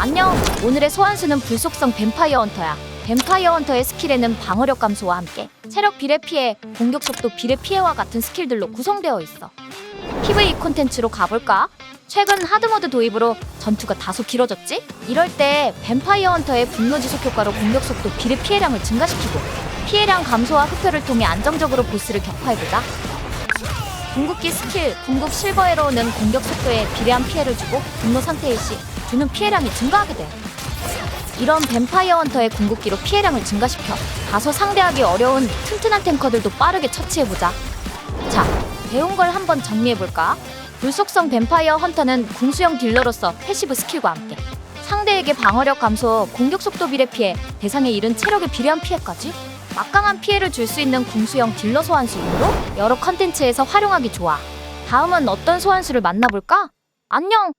안녕. 오늘의 소환수는 불속성 뱀파이어 헌터야. 뱀파이어 헌터의 스킬에는 방어력 감소와 함께 체력 비례 피해, 공격 속도 비례 피해와 같은 스킬들로 구성되어 있어. PVE 콘텐츠로 가볼까? 최근 하드모드 도입으로 전투가 다소 길어졌지? 이럴 때 뱀파이어 헌터의 분노 지속 효과로 공격 속도 비례 피해량을 증가시키고 피해량 감소와 흡혈을 통해 안정적으로 보스를 격파해보자. 궁극기 스킬, 궁극 실버 에러는 공격 속도에 비례한 피해를 주고 분노 상태일 시 주는 피해량이 증가하게 돼. 이런 뱀파이어 헌터의 궁극기로 피해량을 증가시켜 다소 상대하기 어려운 튼튼한 탱커들도 빠르게 처치해보자. 자, 배운 걸 한번 정리해볼까? 불속성 뱀파이어 헌터는 궁수형 딜러로서 패시브 스킬과 함께 상대에게 방어력 감소, 공격 속도 비례 피해, 대상에 이른 체력에 비례한 피해까지 막강한 피해를 줄 수 있는 궁수형 딜러 소환수이므로 여러 컨텐츠에서 활용하기 좋아. 다음은 어떤 소환수를 만나볼까? 안녕!